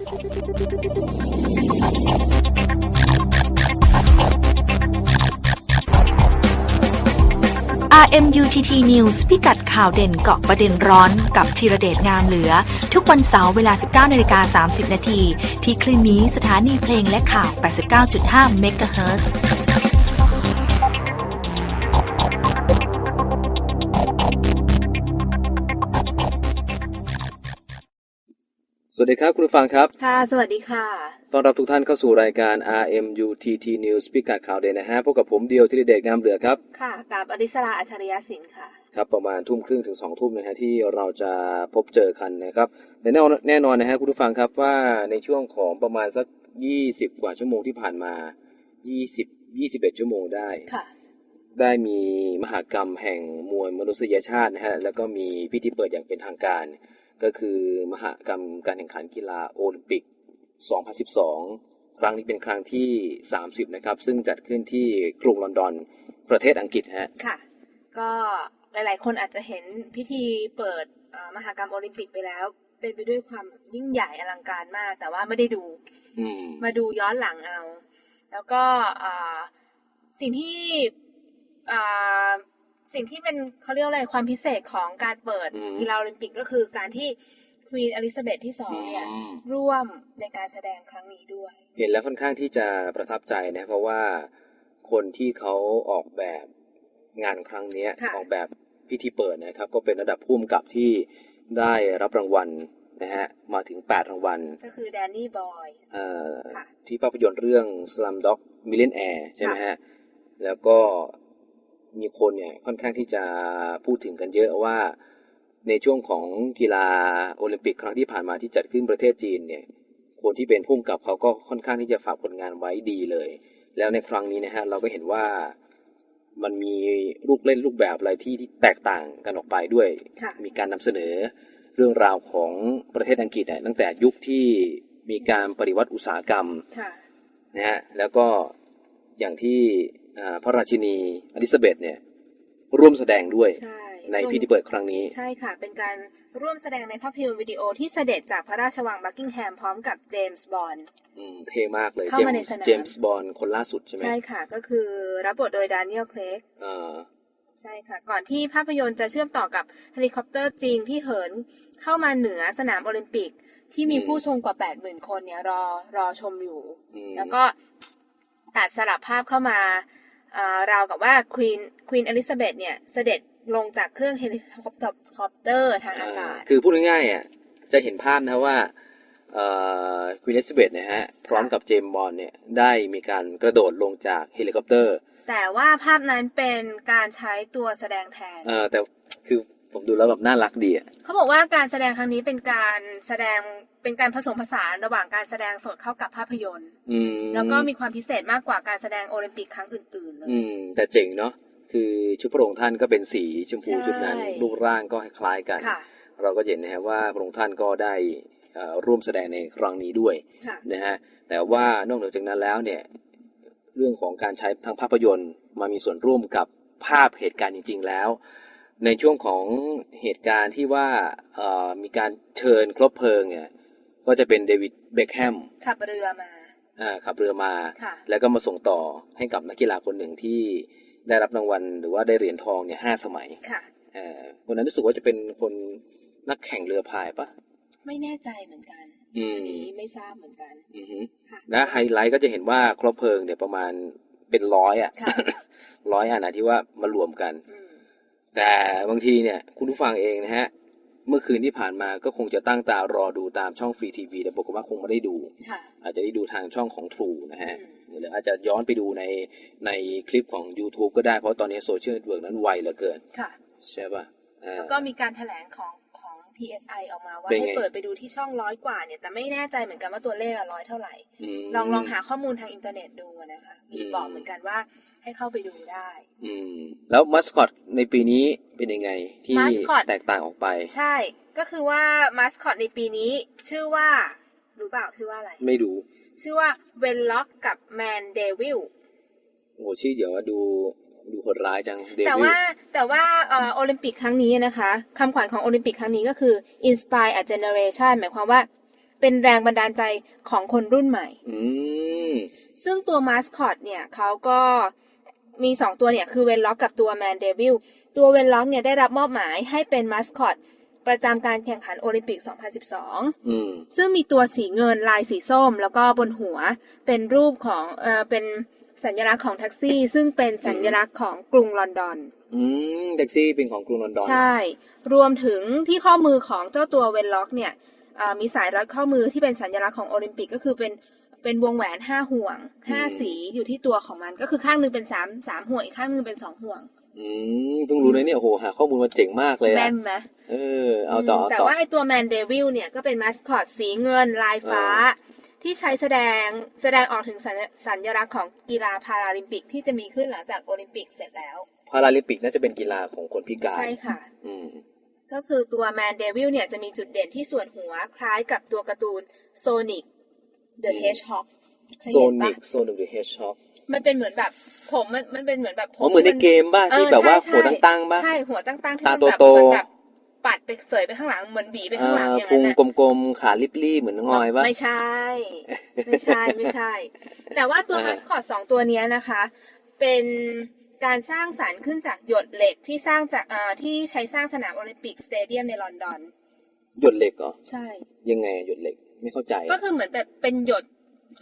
RMUTT News พิกัดข่าวเด่นเกาะประเด็นร้อนกับธีระเดชงามเหลือ ทุกวันเสาร์เวลา 19นาฬิกา30 นาที ที่คลื่นนี้สถานีเพลงและข่าว 89.5เวัสดีครับคุณผู้ฟังครับ ค่ะ สวัสดีค่ะ ต้อนรับทุกท่านเข้าสู่รายการ RMUTT News พิกัดข่าวเด่นนะฮะ พบกับผมเดียวที่เดชงามเหลือครับ ค่ะ กับอริสราอัจฉริยสิงห์ค่ะ ครับ ประมาณทุ่มครึ่งถึงสองทุ่มนะฮะที่เราจะพบเจอกันนะครับและแน่นอนแน่นอนนะฮะคุณผู้ฟังครับว่าในช่วงของประมาณสัก20กว่าชั่วโมงที่ผ่านมา20 21ชั่วโมงได้ค่ะได้มีมหากรรมแห่งมวลมนุษยชาตินะฮะแล้วก็มีพิธีเปิดอย่างเป็นทางการ ก็คือมหากรรมการแข่งขันกีฬาโอลิมปิก 2012 ครั้งนี้เป็นครั้งที่ 30 นะครับ ซึ่งจัดขึ้นที่กรุงลอนดอน ประเทศอังกฤษฮะ ค่ะ ก็หลาย ๆ คนอาจจะเห็นพิธีเปิดเอ่อมหากรรมโอลิมปิกไปแล้ว เป็นไปด้วยความยิ่งใหญ่อลังการมาก แต่ว่าไม่ได้ดูอืมมาดูย้อนหลังเอา แล้วก็อ่าสิ่งที่อ่า สิ่งที่เป็นเขาเรียกว่าอะไรความพิเศษของการเปิดอืมกีฬาโอลิมปิกก็คือการที่ควีนอลิซาเบธที่สองเนี่ยอืมร่วมในการแสดงครั้งนี้ด้วย เห็นแล้วค่อนข้างที่จะประทับใจนะ เพราะว่าคนที่เขาออกแบบงานครั้งเนี้ยค่ะออกแบบพิธีเปิดนะครับ ก็เป็นระดับผู้กำกับที่ได้รับรางวัลนะฮะมาถึง 8 รางวัล ก็คือแดนนี่บอยเอ่อค่ะที่ภาพยนตร์เรื่อง Slumdog Millionaire ใช่ไหมฮะ แล้วก็ มีคนเนี่ยค่อนข้างที่จะพูดถึงกันเยอะว่า ในช่วงของกีฬาโอลิมปิกครั้งที่ผ่านมาที่จัดขึ้นประเทศจีนเนี่ยคนที่เป็นผู้กำกับเขาก็ค่อนข้างที่จะฝากผลงานไว้ดีเลย แล้วในครั้งนี้นะฮะเราก็เห็นว่ามันมีลูกเล่นรูปแบบอะไรที่ที่แตกต่างกันออกไปด้วยค่ะมีการนำเสนอเรื่องราวของประเทศอังกฤษเนี่ยตั้งแต่ยุคที่มีการปฏิวัติอุตสาหกรรมค่ะนะฮะแล้วก็อย่างที่อ่า พระราชินีอลิซาเบธเนี่ยร่วมแสดงด้วยใช่ในส่วนพิธีเปิดครั้งนี้ ใช่ค่ะ เป็นการร่วมแสดงในภาพยนตร์วิดีโอที่เสด็จจากพระราชวังบักกิงแฮมพร้อมกับเจมส์บอนด์อืมเท่มากเลย เข้าเจมมาในส์สนามเจมส์บอลคนล่าสุดใช่ไหมใช่ค่ะ ก็คือรับบทโดยดานิเอลเคลกอ่าใช่ค่ะ ก่อนที่ภาพยนตร์จะเชื่อมต่อกับเฮลิคอปเตอร์จริงที่เหินเข้ามาเหนือสนามโอลิมปิกที่มีผู้ชมกว่า 80,000 คนเนี่ยรอรอชมอยู่อืมแล้วก็ ตัดสลับภาพเข้ามาอ่าราวกับว่าควีนควีนอลิซาเบธเนี่ยเสด็จลงจากเครื่องเฮลิคอปเตอร์ทางอากาศอ่าคือพูดง่ายๆอะจะเห็นภาพนะว่าเอ่อควีนเอลิซาเบธนะฮะ พร้อมกับเจมส์บอลเนี่ยได้มีการกระโดดลงจากเฮลิคอปเตอร์ แต่ว่าภาพนั้นเป็นการใช้ตัวแสดงแทน เออแต่คือผมดูแล้วแบบน่ารักดีอะเขาบอกว่าการแสดงครั้งนี้เป็นการแสดง เป็นการผสมผสานระหว่างการแสดงสดเข้ากับภาพยนตร์อืมแล้วก็มีความพิเศษมากกว่าการแสดงโอลิมปิกครั้งอื่นๆเลยอืมแต่เจ๋งเนาะคือชุดพระองค์ท่านก็เป็นสีชมพูใช่ชุดนั้นรูปร่างก็คล้ายกันค่ะเราก็เห็นนะฮะว่าพระองค์ท่านก็ได้เอ่อร่วมแสดงในครั้งนี้ด้วยค่ะนะฮะแต่ว่านอกเหนือจากนั้นแล้วเนี่ยเรื่องของการใช้ทางภาพยนตร์มามีส่วนร่วมกับภาพเหตุการณ์จริง ๆ แล้ว ในช่วงของเหตุการณ์ที่ว่าเอ่อมีการเชิญครบเพลิงเนี่ย ก็จะเป็นเดวิดเบคแฮมขับเรือมาอ่าขับเรือมาค่ะแล้วก็มาส่งต่อให้กับนักกีฬาคนหนึ่งที่ได้รับรางวัล หรือว่าได้เหรียญทองเนี่ยห้าสมัยค่ะเอ่อคนนั้นรู้สึกว่าจะเป็นคนนักแข่งเรือพายปะไม่แน่ใจเหมือนกันอืมอันี้ไม่ทราบเหมือนกันอือฮึค่ะและไฮไลท์ก็จะเห็นว่าครบเพลิงเนี่ยประมาณเป็นร้อยอะค่ะร้อยอันนะที่ว่ามารวมกันอืมแต่บางทีเนี่ยคุณผู้ฟังเองนะฮะ เมื่อคืนที่ผ่านมาก็คงจะตั้งตารอดูตามช่องฟรีทีวีแต่บอกฏว่าคงไม่ได้ดูค่ะอาจจะได้ดูทางช่องของ True นะฮะอืมหรืออาจจะย้อนไปดูในในคลิปของ YouTube ก็ได้เพราะตอนนี้โซเชียลเน็ตเวิร์กนั้นไวเหลือเกินค่ะใช่ป่ะอ่าแล้วก็มีการแถลงของของ PSI ออกมาว่าเป็นไงให้เปิดไปดูที่ช่องร้อยกว่าเนี่ย แต่ไม่แน่ใจเหมือนกันว่าตัวเลขอะร้อยเท่าไหร่มลองลองหาข้อมูลทางอินเทอร์เน็ตดูอะนะคะ มีอืมบอกเหมือนกันว่าให้เข้าไปดูได้ อืม แล้วมัสคอตในปีนี้เป็นยังไง ที่ Mascot แตกต่างออกไป ใช่ ก็คือว่ามาสคอตในปีนี้ชื่อว่ารู้เปล่าชื่อว่าอะไร ไม่ดูชื่อว่าเวนล็อกกับแมนเดวิลโอ้ชื่อเดี๋ยวดู ดูโหดร้ายจังเดแต่วิลว่าแต่ว่าเอ่อโอลิมปิกครั้งนี้นะคะคำขวัญของโอลิมปิกครั้งนี้ก็คือ inspire a generation หมายความว่าเป็นแรงบันดาลใจของคนรุ่นใหม่อืมซึ่งตัวมาสคอตเนี่ยเขาก็มีสองตัวเนี่ย คือเวนล็อกกับตัวแมนเดวิล ตัวเวนล็อกเนี่ยได้รับมอบหมายให้เป็นมาสคอตประจำการแข่งขันโอลิมปิก 2012อืมซึ่งมีตัวสีเงินลายสีส้ม แล้วก็บนหัวเป็นรูปของเออเป็น สัญลักษณ์ของแท็กซี่ ซึ่งเป็นสัญลักษณ์ของกรุงลอนดอน อืมแท็กซี่เป็นของกรุงลอนดอน ใช่ รวมถึงที่ข้อมือของเจ้าตัวเวนล็อกเนี่ยเอ่อมีสายรัดข้อมือที่เป็นสัญลักษณ์ของโอลิมปิกก็คือเป็นเป็นวงแหวนห้าห่วงห้าสีอยู่ที่ตัวของมันก็คือข้างหนึงเป็นสามสามห่วงอีกข้างหนึงเป็นสองห่วง อืมเพิ่งรู้เลยเนี่ยโอ้โหหาข้อมูลมาเจ๋งมากเลยแม่อะนไหมเออเอาต่อมเอาแต่ต่อว่าไอตัวแมนเดวิลเนี่ยก็เป็นมาสคอตสีเงินลายฟ้า ที่ใช้แสดงแสดงออกถึงสัญสัญลักษณ์ของกีฬาพาราลิมปิกที่จะมีขึ้นหลังจากโอลิมปิกเสร็จแล้ว พาราลิมปิกน่าจะเป็นกีฬาของคนพิการ ใช่ค่ะ อืมก็คือตัวแมนเดวิลเนี่ยจะมีจุดเด่นที่ส่วนหัวคล้ายกับตัวการ์ตูนโซนิกเดอะอืมเฮชฮอกโซนิกโซนิกหรือเฮชช็อคมันเป็นเหมือนแบบผมมันมันเป็นเหมือนแบบผอ๋อเหมือนในเกมบ้าที่แบบว่าหัวตั้งๆบ้าใช่หัวตั้งๆที่ตามันแบบโตๆเหมือนแบบ ปัดไปเสยไปข้างหลังเหมือนหวีไปข้างหลังอย่างพุนั้งนน่ะกลมๆขาลิบๆเหมือนน้องออยป่ะไม่ใช่ ไม่ใช่ไม่ใช่ แต่ว่าตัวอ่ามาสคอตสองตัวเนี้ยนะคะ เป็นการสร้างสารรค์ขึ้นจากหยดเหล็กที่สร้างจากเอ่อที่ใช้สร้างสนามโอลิมปิกสเตเดียมในลอนดอน หยดเหล็กเหรอใช่ ยังไงหยดเหล็กไม่เข้าใจ ก็คือเหมือนแบบเป็นหยด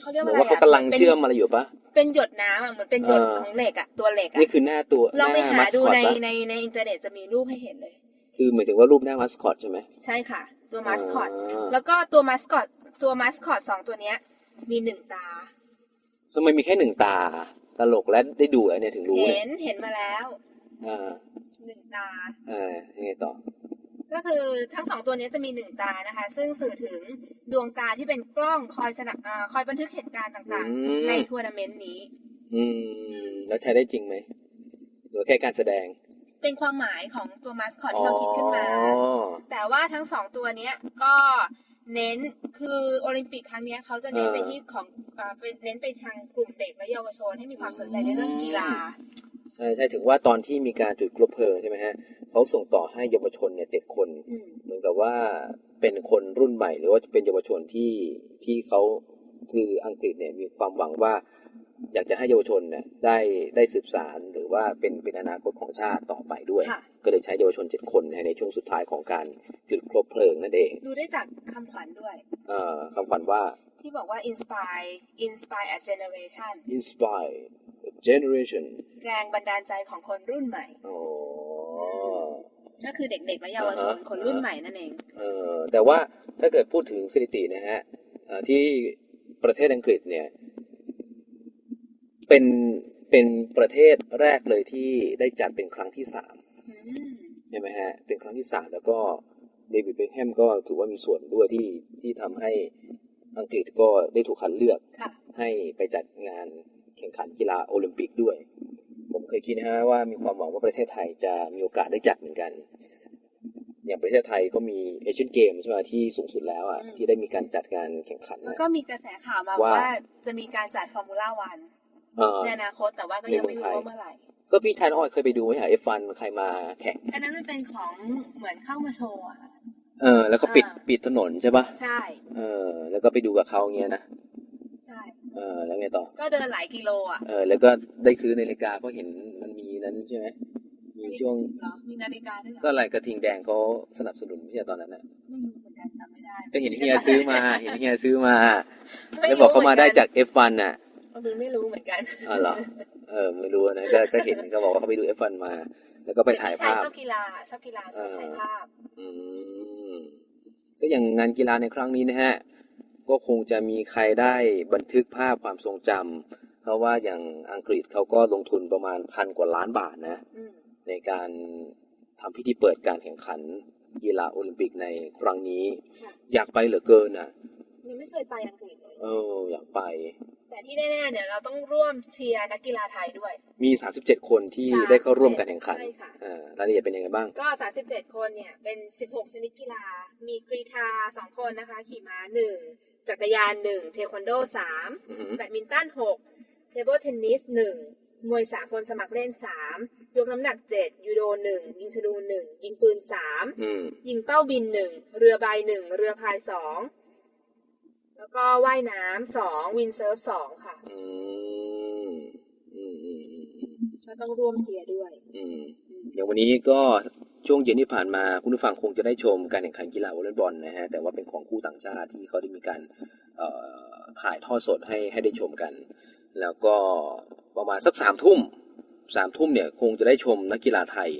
เขาเรียกเหมืว่าอนอะไรว่าเขากำลังป็นเชื่อมอะไรอยู่ปะเป็นหยดน้ำอะเหมือนเป็นหยดเออของเหล็กอะตัวเหล็กอะนี่คือหน้าตัวลองไปหหาน้ามัสดูคอตในปะในในอินเทอร์เน็ตจะมีรูปให้เห็นเลย คือหมายถึงว่ารูปหน้ามัสคอตใช่ไหมใช่ค่ะ ตัวมาสคอตาแล้วก็ตัวมาสคอตตัวมาสคอตสองตัวเนี้ย มีหนึ่งตาทำไมมีแค่หนึ่งตา ตลกและได้ดูแล้วเนี่ยถึงรู้เนี่เห็ยนเห็นมาแล้วอ่าหนึ่งตาอ่ายังไงต่อ ก็คือทั้งสองตัวเนี้ยจะมีหนึ่งตานะคะ ซึ่งสื่อถึงดวงตาที่เป็นกล้องคอยสนับอ่าคอยบันทึกเหตุการณ์ต่างอืมๆในทัวร์นาเมนต์นี้ อืม แล้วใช้ได้จริงไหมหรือแค่การแสดง เป็นความหมายของตัวมาสคอตที่เขาคิดขึ้นมาอ๋อแต่ว่าทั้งสองตัวเนี้ยก็เน้นคือโอลิมปิกครั้งเนี้ยเขาจะเน้นเออไปที่ของอ่าเป็นเน้นไปทางกลุ่มเด็กและเยาวชนให้มีความสนใจในเรื่องกีฬาใช่ใช่ถึงว่าตอนที่มีการจุดกลบเพลิงใช่ไหมฮะเขาส่งต่อให้เยาวชนเนี่ยเจ็ดคนอืมเหมือนกับว่าเป็นคนรุ่นใหม่ หรือว่าเป็นเยาวชนที่ที่เขาคืออังกฤษเนี่ยมีความหวังว่า อยากจะให้เยาวชนเนี่ยได้ได้สืบสารหรือว่าเป็นเป็นอนาคตของชาติต่อไปด้วยค่ะก็เลยใช้เยาวชนเจ็ดคนนะฮะในช่วงสุดท้ายของการจุดคบเพลิงนั่นเองดูได้จากคำขวัญด้วยเอ่อคำขวัญว่าที่บอกว่า inspire inspire a generation inspire a generation แรงบันดาลใจของคนรุ่นใหม่อ๋อก็คือเด็กๆและเยาวชนอ่าฮะคนรุ่นใหม่นั่นเองเออแต่ว่าถ้าเกิดพูดถึงสถิตินะฮะเอ่อที่ประเทศอังกฤษเนี่ย เป็นเป็นประเทศแรกเลยที่ได้จัดเป็นครั้งที่สามอืมใช่ไหมฮะเป็นครั้งที่สามแล้วก็เดวิดเบคแฮมก็ถือว่ามีส่วนด้วยที่ที่ทำให้อังกฤษก็ได้ถูกคัดเลือกค่ะให้ไปจัดงานแข่งขันกีฬาโอลิมปิกด้วย ผมเคยคิดนะฮะว่ามีความหวังว่าประเทศไทยจะมีโอกาสได้จัดเหมือนกัน อย่างประเทศไทยก็มีเอเชียนเกมใช่ไหมที่สูงสุดแล้วอะอืมที่ได้มีการจัดการแข่งขัน แล้วนะก็มีกระแสข่าวมาว่าว่าจะมีการจัดฟอร์มูล่าวันเออ ในอนาคตแต่ว่าก็ยังไม่รู้ว่าเมื่อไหร่ก็พี่ไทยน้องออยเคยไปดูไหมฮะเอฟฟันใครมาแข่งอันนั้นมันเป็นของเหมือนเข้ามาโชว์อะค่ะเออ แล้วก็ปิดอ่าปิดถนนใช่ปะใช่ เออ แล้วก็ไปดูกับเขาอย่างเงี้ยนะใช่เออแล้วไงต่อ ก็เดินหลายกิโลอะเออแล้วก็ได้ซื้อนาฬิกาเพราะเห็นมันมีนั้นใช่ไหมมีช่วงเหรอมีนาฬิกาด้วยเหรอก็อะไรกระทิงแดงเขาสนับสนุนไม่ใช่ตอนนั้นนะไม่รู้เหมือนกันจำไม่ได้ก็เห็นเฮียซื้อมาเห็นเฮียซื้อมาไม่แล้วรู้บอกเขามาได้หนนจาก F1 น่ะ ไม่รู้เหมือนกันอ๋อเหรอเออไม่รู้นะก็ก็เห็นก็บอกว่าเขาไปดู F1 มา แล้วก็ไปถ่ายพี่ชภาพชอบกีฬาชอบกีฬาชอบถ่ายภาพอืมก็อย่างงานกีฬาในครั้งนี้นะฮะก็คงจะมีใครได้บันทึกภาพความทรงจำเพราะว่าอย่างอังกฤษเขาก็ลงทุนประมาณพันกว่าล้านบาทนะอืมในการทำพิธีเปิดการแข่งขันกีฬาโอลิมปิกในครั้งนี้ค่ะอยากไปเหลือเกินอะ ยังไม่เคยไปอังกฤษเลยเอออยากไป แต่ที่แน่ๆเนี่ยเราต้องร่วมเชียร์นักกีฬาไทยด้วย มี 37 คนที่ได้เข้าร่วมการแข่งขันใช่ค่ะอ่ารายละเอียดเป็นยังไงบ้าง ก็ 37 คนเนี่ยเป็น 16 ชนิดกีฬา มีกรีฑา2 คนนะคะ ขี่ม้า 1 จักรยาน 1 เทควันโด อือหือ 3 แบดมินตัน 6 เทเบิลเทนนิส 1 มวยสากลสมัครเล่น 3 ยกน้ำหนัก 7 ยูโด 1 ยิงธนู 1 ยิงปืน 3 อืมยิงเป้าบิน1เรือใบ1เรือพาย2 แล้วก็ว่ายน้ำสองวินเซิร์ฟสองค่ะอืมอืมอืมอืมอืมก็ต้องร่วมเชียร์ด้วย อืมอย่างวันนี้ก็ช่วงเย็นที่ผ่านมาคุณผู้ฟังคงจะได้ชมการแข่งขันกีฬาวอลเลย์บอลนะฮะแต่ว่าเป็นของคู่ต่างชาติที่เขาได้มีการเอ่อถ่ายทอดสดให้ให้ได้ชมกัน แล้วก็ประมาณสักสามทุ่มสามทุ่มเนี่ยคงจะได้ชมนักกีฬาไทย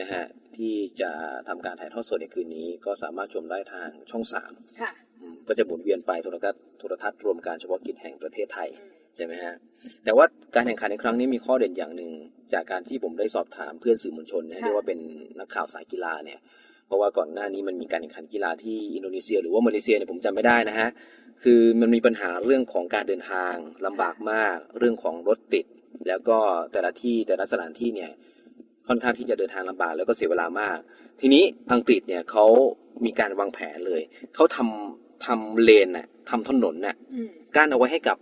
นะฮะที่จะทำการถ่ายทอดสดในคืนนี้ ก็สามารถชมได้ทางช่องสามค่ะอืม ก็จะหมุนเวียนไปโทรทัศน์โทรทัศน์รวมการเฉพาะกิจแห่งประเทศไทยใช่ไหมฮะแต่ว่าการแข่งขันในครั้งนี้มีข้อเด่นอย่างหนึ่ง จากการที่ผมได้สอบถามเพื่อนสื่อมวลชนนะค่เรียกว่าเป็นนักข่าวสายกีฬาเนี่ยเพราะว่าก่อนหน้านี้มันมีการแข่งขันกีฬาที่อินโดนีเซีย หรือว่ามาเลเซียเนี่ยผมจำไม่ได้นะฮะคือมันมีปัญหาเรื่องของการเดินทางลำบากมาก เรื่องของรถติด แล้วก็แต่ละที่แต่ละสถานที่เนี่ยค่อนข้างที่จะเดินทางลำบากแล้วก็เสียเวลามาก ทีนี้อังกฤษเนี่ยเขามีการวางแผนเลยเขาทำ ทำเลนน่ะทำถนนน่ะอืมกั้นเอาไว้ให้กับ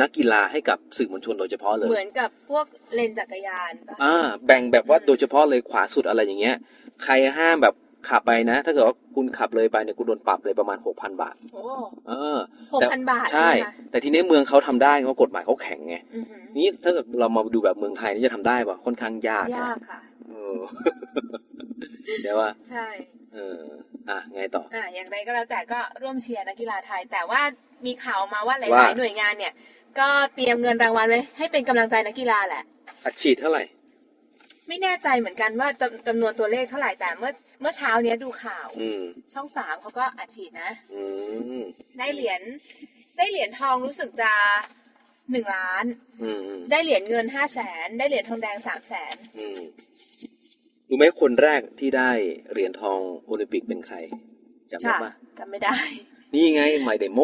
นักกีฬาให้กับสื่อมวลชนโดยเฉพาะเลย เหมือนกับพวกเลนจักรยานปะอ่าแบ่งแบบว่าโดยเฉพาะเลยขวาสุดอะไรอย่างเงี้ย ใครห้ามแบบขับไปนะ ถ้าเกิดว่าคุณขับเลยไปเนี่ยคุณโดนปรับเลยประมาณหกพันบาทโอ้เออหกพันบาท ใช่ไหมคะแต่ทีนี้เมืองเขาทำได้เพราะกฎหมายเขาแข็งไงอือหือนี่ถ้าเกิดเรามาดูแบบเมืองไทยนี่จะทำได้ป่ะค่อนข้างยากนะยากค่ะเออ ใช่ป่ะใช่เอออะไงต่ออ่าอย่างไรก็แล้วแต่ก็ร่วมเชียร์นักกีฬาไทย แต่ว่ามีข่าวมาว่าหว่าลายๆหน่วยงานเนี่ย ก็เตรียมเงินรางวัลไว้ให้เป็นกำลังใจนักกีฬาแหละอัดฉีดเท่าไหร่ ไม่แน่ใจเหมือนกันว่าจำจำนวนตัวเลขเท่าไหร่แต่เมื่อเมื่อเช้าเนี้ยดูข่าวอืมช่องสามเขาก็อัดฉีดนะอืมได้เหรียญได้เหรียญทองรู้สึกจะหนึ่งล้านอืมอืมได้เหรียญเงินห้าแสนได้เหรียญทองแดงสามแสนอืม รู้ไหมคนแรกที่ได้เหรียญทองโอลิมปิกเป็นใครจำได้ค่ะปะจำไม่ได้ นี่ไงไมเดโม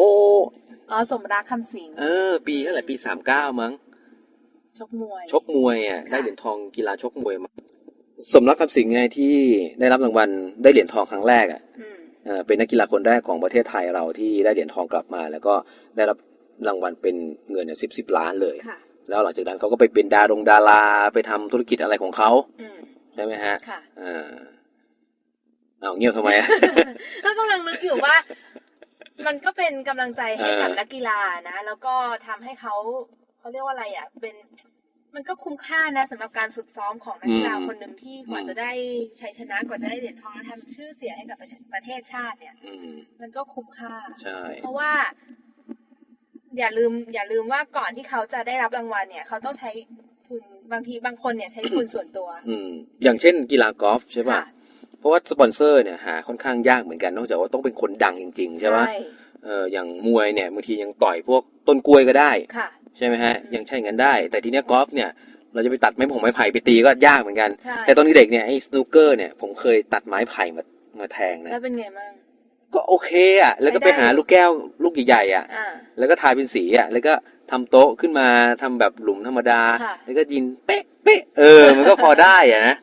อ๋อสมรักคำสิงเออ ปีเท่าไหร่ปีสามเก้ามั้งชกมวยชกมวยอะค่ะได้เหรียญทองกีฬาชกมวยมาสมรักคำสิงห์ไงที่ได้รับรางวัลได้เหรียญทองครั้งแรกอะอืมเออเป็นนักกีฬาคนแรกของประเทศไทยเราที่ได้เหรียญทองกลับมา แล้วก็ได้รับรางวัลเป็นเงินสิบสิบล้านเลยค่ะแล้วหลังจากนั้นเขาก็ไปเป็นดารงดาราไปทำธุรกิจอะไรของเขา อืมใช่ไหมฮะค่ะอ่าเอาเงียบทำไมอะก็กำลังนึกอยู่ว่า มันก็เป็นกำลังใจให้กับเออนักกีฬานะ แล้วก็ทำให้เขาเขาเรียกว่าอะไรอะ เป็นมันก็คุ้มค่านะสำหรับการฝึกซ้อมของนักกีฬาคนหนึ่งที่กว่าจะได้ชัยชนะกว่าจะได้เหรียญทองแล้วทำชื่อเสียงให้กับประประเทศชาติเนี่ยอืมมันก็คุ้มค่าใช่เพราะว่า อย่าลืม อย่าลืมว่าก่อนที่เขาจะได้รับรางวัลเนี่ย เขาต้องใช้ทุน บางทีบางคนเนี่ยใช้ทุนส่วนตัว อืมอย่างเช่นกีฬากอล์ฟใช่ป่ะค่ะ เพราะว่าสปอนเซอร์เนี่ยหาค่อนข้างยากเหมือนกัน นอกจากว่าต้องเป็นคนดังจริง ๆ ใช่ป่ะเอออย่างมวยเนี่ยบางทียังต่อยพวกต้นกล้วยก็ได้ค่ะใช่ไหมฮะอืมยังใช่งั้นได้ แต่ทีเนี้ยกอล์ฟเนี่ยเราจะไปตัดไม้ผงไม้ไผ่ไปตีก็ยากเหมือนกันใช่แต่ตอนเด็กๆเนี่ยไอ้สนุกเกอร์เนี่ยผมเคยตัดไม้ไผ่มามาแทงนะแล้วเป็นไงบ้างก็โอเคอะ แล้วก็ไปไม่ได้หาลูกแก้วลูกใหญ่ๆอะอ่าแล้วก็ทาเป็นสีอะ แล้วก็ ทำโต๊ะขึ้นมาทำแบบหลุมธรรมดาค่ะแล้วก็ยินเป๊ะเป๊ะเออ มันก็พอได้อะนะ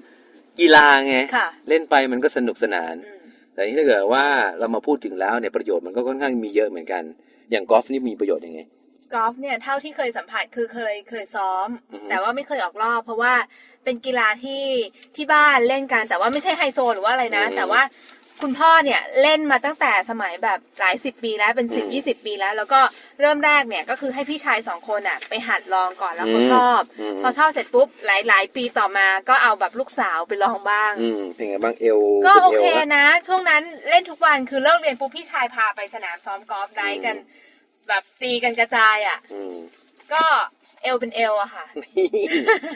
กีฬาไงค่ะเล่นไปมันก็สนุกสนานอืมแต่นี่ถ้าเกิดว่าเรามาพูดถึงแล้วเนี่ยประโยชน์มันก็ค่อนข้างมีเยอะเหมือนกัน อย่างกอล์ฟนี่มีประโยชน์ยังไงกอล์ฟเนี่ยเท่าที่เคยสัมผัสคือเคยเคยซ้อมอือฮึแต่ว่าไม่เคยออกรอบ เพราะว่าเป็นกีฬาที่ที่บ้านเล่นกัน แต่ว่าไม่ใช่ไฮโซหรือว่าอะไรนะ แต่ว่า คุณพ่อเนี่ยเล่นมาตั้งแต่สมัยแบบหลายสิบปีแล้วเป็นสิบยี่สิบปีแล้ว แล้วก็เริ่มแรกเนี่ยก็คือให้พี่ชายสองคนอะไปหัดลองก่อนแล้วเขาชอบมพอชอบเสร็จปุ๊บหลายหลายปีต่อมาก็เอาแบบลูกสาวไปลองบ้างอืมเป็นไงบ้างเอวก็ป็นโอวเคไหมนะ ช่วงนั้นเล่นทุกวันคือเลิกเรียนปุ๊บพี่ชายพาไปสนามซ้อมกอล์ฟได้กัน แบบตีกันกระจายอะอืมก็เอวเป็นเอวอะค่ะ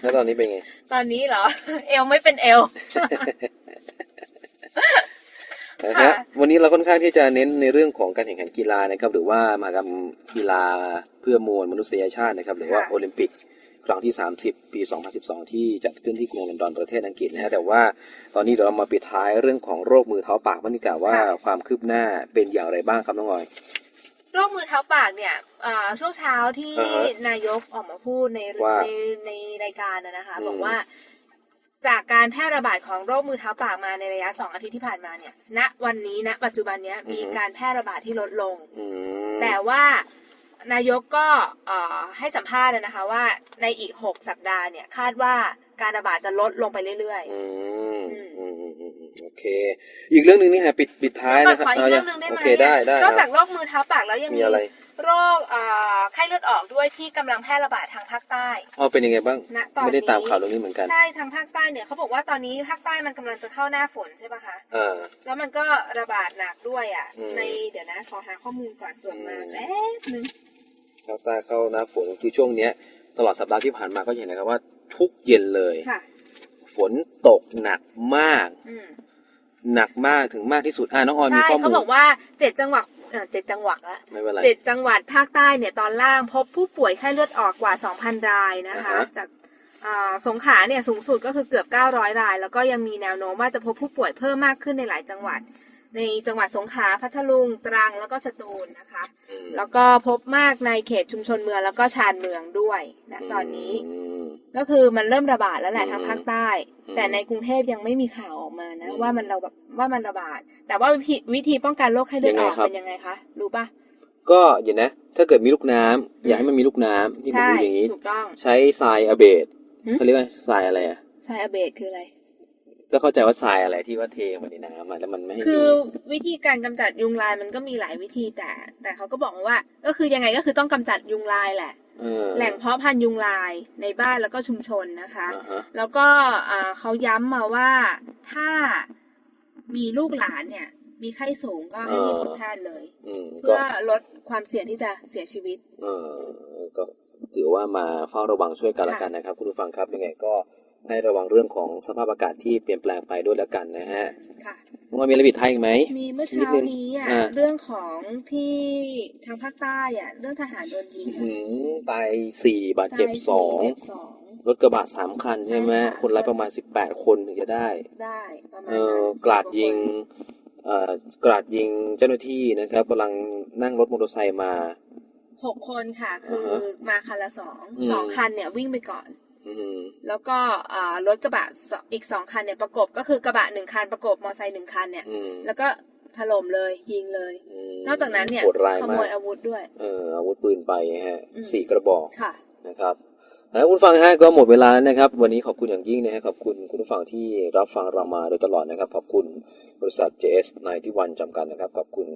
แล้วตอนนี้เป็นไง ตอนนี้เหรอ เอวไม่เป็นเอว นะค่ะฮะวันนี้เราค่อนข้างที่จะเน้นในเรื่องของการแข่งขันกีฬานะครับ หรือว่ามหากรรมกีฬาเพื่อมวลมนุษยชาตินะครับ หรือว่าโอลิมปิกครั้งที่ 30 ปี 2012 ที่จัดขึ้นที่กรุงลอนดอนประเทศอังกฤษนะฮะแต่ว่าตอนนี้เดี๋ยวเรามาปิดท้ายเรื่องของโรคมือเท้าปากมันดีกว่าว่าความคืบหน้าเป็นอย่างไรบ้างครับน้องออยโรคมือเท้าปากเนี่ยอ่าช่วงเช้าที่อ่าฮะนายกออกมาพูดในว่าในในรายการนะนะคะอืมบอกว่า จากการแพร่ระบาดของโรคมือเท้าปากมาในระยะสองอาทิตย์ที่ผ่านมาเนี่ย ณ วันนี้ณปัจจุบันเนี้ยมีการแพร่ระบาดที่ลดลงอืมแต่ว่านายกก็เอ่อให้สัมภาษณ์นะคะว่าในอีก 6 สัปดาห์เนี่ยคาดว่าการระบาดจะลดลงไปเรื่อยอืมอืมอืมอืมอืมโอเค อีกเรื่องหนึ่งนี่ฮะปิดปิดท้ายแล้วนะคก่รัอบนขออีกเอาเรื่ยัองหนึ่งได้ไหมโอเคได้ได้นอกจากอะโรคมือเท้าปากแล้วยังมีมีอะไร โรคอ่าไข้เลือดออกด้วยที่กำลังแพร่ระบาดทางภาคใต้เอาเป็นยังไงบ้างณตอนไม่ได้นี้ตามข่าวเรื่องนี้เหมือนกัน ใช่ทางภาคใต้เนี่ยเขาบอกว่าตอนนี้ภาคใต้มันกำลังจะเข้าหน้าฝนใช่ปะคะอ่าแล้วมันก็ระบาดหนักด้วยอะอืมในเดี๋ยวนะขอหาข้อมูลก่อนจดมาอืมแป๊บนึงภาคใต้เข้าหน้าฝนคือช่วงเนี้ย ตลอดสัปดาห์ที่ผ่านมาก็จะเห็นนะครับว่าทุกเย็นเลยค่ะฝนตกหนักมากอืมหนักมากถึงมากที่สุดอ่าน้องออนมีใช่ข้อมูเขาลบอกว่าเจ็ดจังหวัด เอ่อเจ็ดจังหวัดละไม่เป็นไรเจ็ดจังหวัดภาคใต้เนี่ยตอนล่างพบผู้ป่วยไข้เลือดออกกว่า 2,000 รายนะคะอ่าฮะจากอ่าสงขลาเนี่ยสูงสุดก็คือเกือบ 900 ราย แล้วก็ยังมีแนวโน้มว่าจะพบผู้ป่วยเพิ่มมากขึ้นในหลายจังหวัด ในจังหวัดสงขลาพัทลุงตรังแล้วก็สตูลนะคะอืมแล้วก็พบมากในเขตชุมชนเมืองแล้วก็ชานเมืองด้วยนะตอนนี้ม ก็คือมันเริ่มระบาดแล้วแหละอืมทางภาคใต้อืมแต่ในกรุงเทพยังไม่มีข่าวออกมานะอืมว่ามันระบาดว่ามันระบาด แต่ว่าวิธีวิธีป้องกันโรคไข้เลือดออกยังไงครับเป็นยังไงคะรู้ปะก็อย่างนะ ถ้าเกิดมีลูกน้ำอย่าให้มันมีลูกน้ำที่ผมใช่พูดอย่างนี้ถูกต้องใช้ทรายอเบดหืมเขาเรียกว่าทรายอะไรอะไฟอเบดคืออะไร ก็เข้าใจว่าทรายอะไรที่ว่าเทลงไปในน้ำอะแล้วมันไม่ให้คือมีวิธีการกำจัดยุงลายมันก็มีหลายวิธีแต่ แต่เขาก็บอกว่า ก็คือยังไงก็คือต้องกำจัดยุงลายแหละเออ แหล่งเพาะพันธุ์ยุงลายในบ้านแล้วก็ชุมชนนะคะอ่าฮะแล้วก็อ่าเขาย้ำมาว่าถ้ามีลูกหลานเนี่ย มีไข้สูงก็ให้รีบพบแพทย์เลยอืมก็เพื่อลดความเสี่ยงที่จะเสียชีวิตเออก็ถือว่ามาเฝ้าระวังช่วยกันค่ะละกันนะครับ คุณผู้ฟังครับยังไงก็ให้ระวังเรื่องของสภาพอากาศที่เปลี่ยนแปลงไปด้วยแล้วกันนะฮะค่ะ น้องออยมีอะไรผิดไทยอีกไหม มีเมื่อนิดเช้านึงนี้อะอ่า เรื่องของที่ทางภาคใต้อะเรื่องทหารโดนยิงอื้ออะหือตายสี่บาดเจ็บตายสองเจ็บสอง รถกระบะสามคันใช่ไหมใช่ค่ะ คนร้ายประมาณสิบแปดคนถึงจะได้ ได้ประมาเอณนั้นอกราดยิงเอ่อกราดยิงเจ้าหน้าที่นะครับกำลังนั่งรถมอเตอร์ไซค์มา หกคนค่ะ คืออ่าฮะมาคันละสองอืม สองคันเนี่ยวิ่งไปก่อนอืม แล้วก็อ่ารถกระบะสองอีกสองคันเนี่ยประกบก็คือกระบะหนึ่งคันประกบมอไซค์หนึ่งคันเนี่ยอืมแล้วก็ถล่มเลยยิงเลยมนอกจากนั้นเนี่ยโหดร้ายขมาโมกยอาวุธด้วย เอออาวุธปืนไปฮะอืมสี่กระบอกค่ะนะครับ แล้วคุณฟังฮะก็หมดเวลาแล้วนะครับ วันนี้ขอบคุณอย่างยิ่งนะฮะขอบคุณคุณผู้ฟังที่รับฟังเรามาโดยตลอดนะครับ ขอบคุณบริษัท JS 91จำกัดนะครับ ขอบคุณ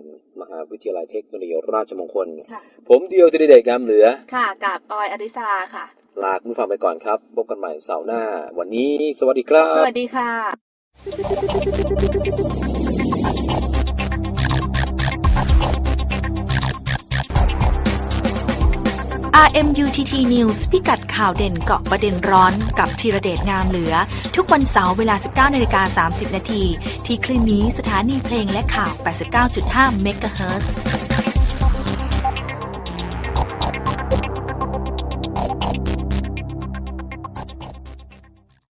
มหาวิทยาลัยเทคโนโลยีราชมงคล ค่ะ ผมเดียวธีรเดชงามเหลือ ค่ะ กับออยอริสราค่ะ ลาคุณผู้ฟังไปก่อนครับ พบกันใหม่เสาร์หน้า วันนี้สวัสดีครับ สวัสดีค่ะ RMUTT News พิกัดข่าวเด่นเกาะประเด็นร้อนกับธีระเดชงามเหลือ ทุกวันเสาร์เวลา 19นาฬิกา30 นาที ที่คลื่นนี้สถานีเพลงและข่าว 89.5เมกะเฮิรตซ์